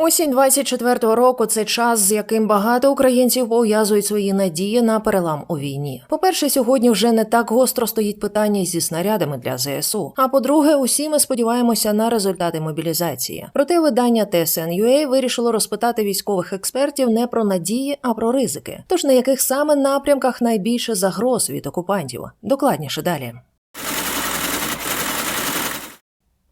Осінь 24-го року це час, з яким багато українців пов'язують свої надії на перелам у війні. По-перше, сьогодні вже не так гостро стоїть питання зі снарядами для ЗСУ. А по-друге, усі ми сподіваємося на результати мобілізації. Проте видання TSN.UA вирішило розпитати військових експертів не про надії, а про ризики. Тож на яких саме напрямках найбільше загроз від окупантів? Докладніше далі.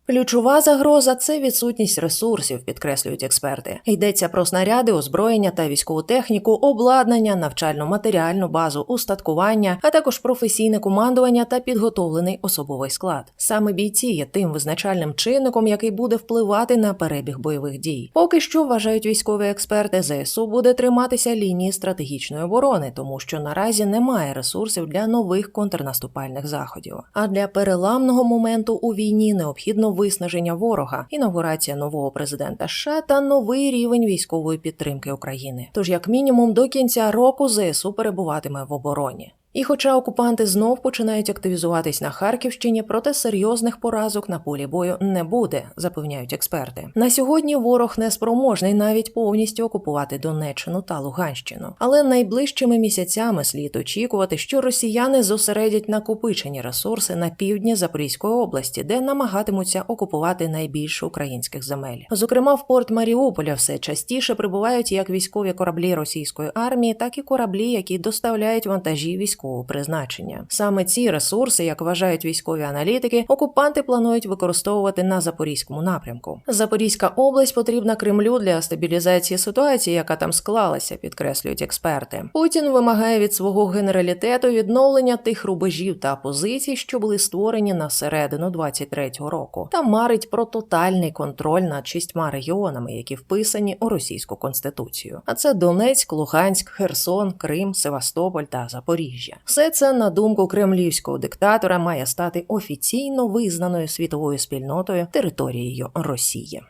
Ключова загроза це відсутність ресурсів, підкреслюють експерти. Йдеться про снаряди, озброєння та військову техніку, обладнання, навчально-матеріальну базу, устаткування, а також професійне командування та підготовлений особовий склад. Саме бійці є тим визначальним чинником, який буде впливати на перебіг бойових дій. Поки що вважають військові експерти, ЗСУ буде триматися лінії стратегічної оборони, тому що наразі немає ресурсів для нових контрнаступальних заходів. А для переламного моменту у війні необхідно виснаження ворога, інаугурація нового президента США та новий рівень військової підтримки України. Тож, як мінімум, до кінця року ЗСУ перебуватиме в обороні. І хоча окупанти знов починають активізуватись на Харківщині, проте серйозних поразок на полі бою не буде, запевняють експерти. На сьогодні ворог не спроможний навіть повністю окупувати Донеччину та Луганщину. Але найближчими місяцями слід очікувати, що росіяни зосередять накопичені ресурси на півдні Запорізької області, де намагатимуться окупувати найбільше українських земель. Зокрема, в порт Маріуполя все частіше прибувають як військові кораблі російської армії, так і кораблі, які доставляють вантажі військового призначення. Саме ці ресурси, як вважають військові аналітики, окупанти планують використовувати на запорізькому напрямку. Запорізька область потрібна Кремлю для стабілізації ситуації, яка там склалася, підкреслюють експерти. Путін вимагає від свого генералітету відновлення тих рубежів та позицій, що були створені на середину 23-го року, та марить про тотальний контроль над шістьма регіонами, які вписані у російську конституцію. А це Донецьк, Луганськ, Херсон, Крим, Севастополь та Запоріжжя. Все це на думку кремлівського диктатора має стати офіційно визнаною світовою спільнотою територією Росії.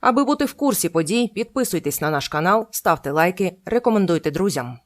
Аби бути в курсі подій, підписуйтесь на наш канал, ставте лайки, рекомендуйте друзям.